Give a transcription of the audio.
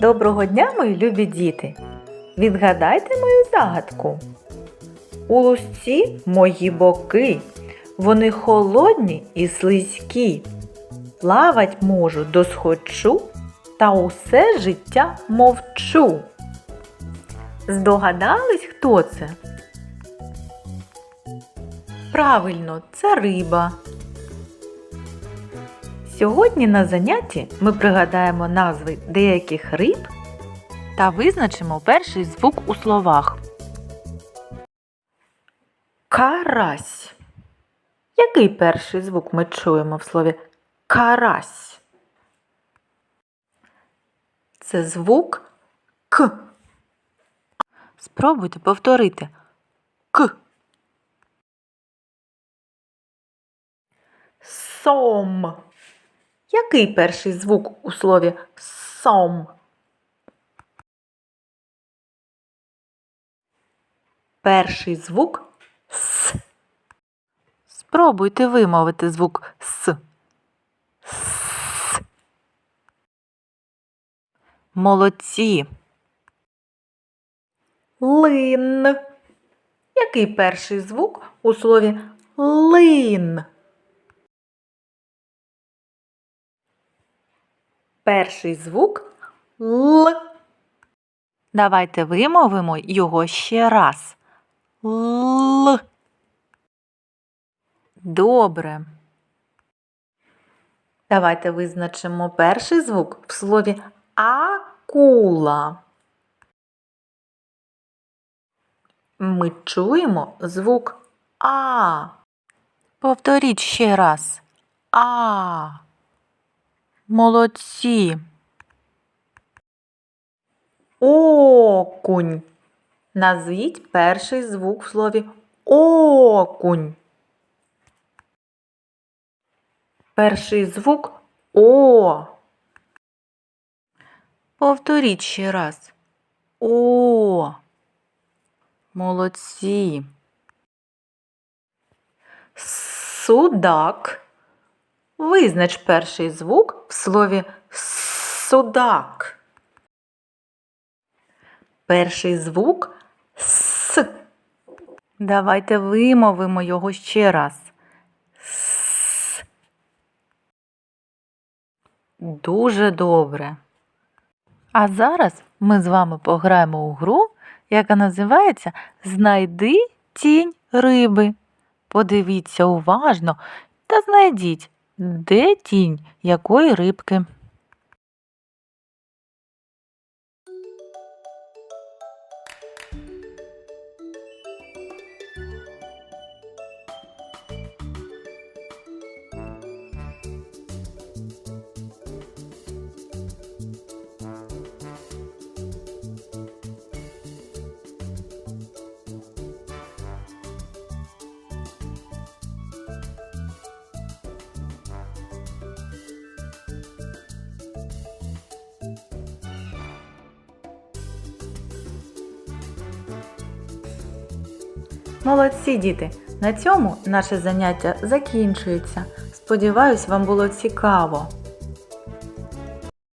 Доброго дня, мої любі діти! Відгадайте мою загадку. У лусці мої боки, вони холодні і слизькі. Плавать можу досхочу, та усе життя мовчу. Здогадались, хто це? Правильно, це риба. Сьогодні на занятті ми пригадаємо назви деяких риб та визначимо перший звук у словах. Карась. Який перший звук ми чуємо в слові карась? Це звук К. Спробуйте повторити К. Сом. Який перший звук у слові сом? Перший звук С. Спробуйте вимовити звук С. С. Молодці. Лин. Який перший звук у слові лин? Перший звук Л. Давайте вимовимо його ще раз. Л. Добре. Давайте визначимо перший звук в слові акула. Ми чуємо звук А. Повторіть ще раз. А. Молодці. Окунь. Назвіть перший звук в слові окунь. Перший звук О. Повторіть ще раз. О. Молодці. Судак. Визнач перший звук в слові судак. Перший звук С. Давайте вимовимо його ще раз. С. Дуже добре. А зараз ми з вами пограємо у гру, яка називається Знайди тінь риби. Подивіться уважно та знайдіть, де тінь якої рибки. Молодці діти! На цьому наше заняття закінчується. Сподіваюсь, вам було цікаво.